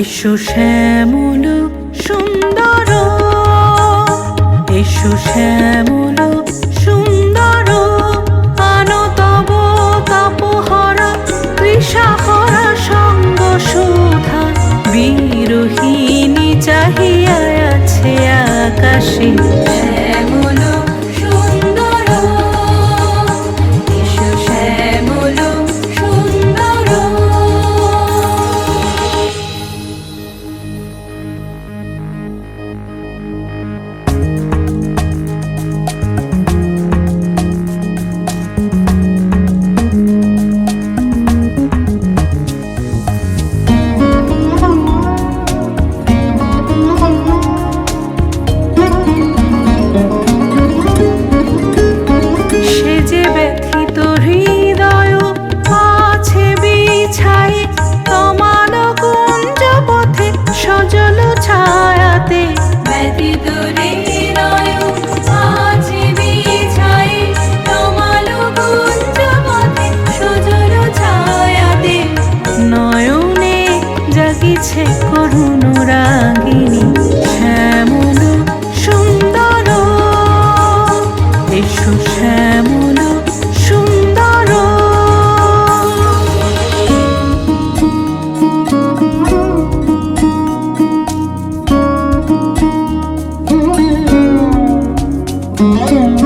এসো শ্যামল সুন্দর, এসো শ্যামল সুন্দর আনতব তপহরা কৃষাহরা সঙ্গ সুধা। বিরোহিনী চাহিয়া আছে আকাশে। ডেকেছে করুণ রাগিনী শ্যামল সুন্দর এসো শ্যামল সুন্দর Mm-hmm.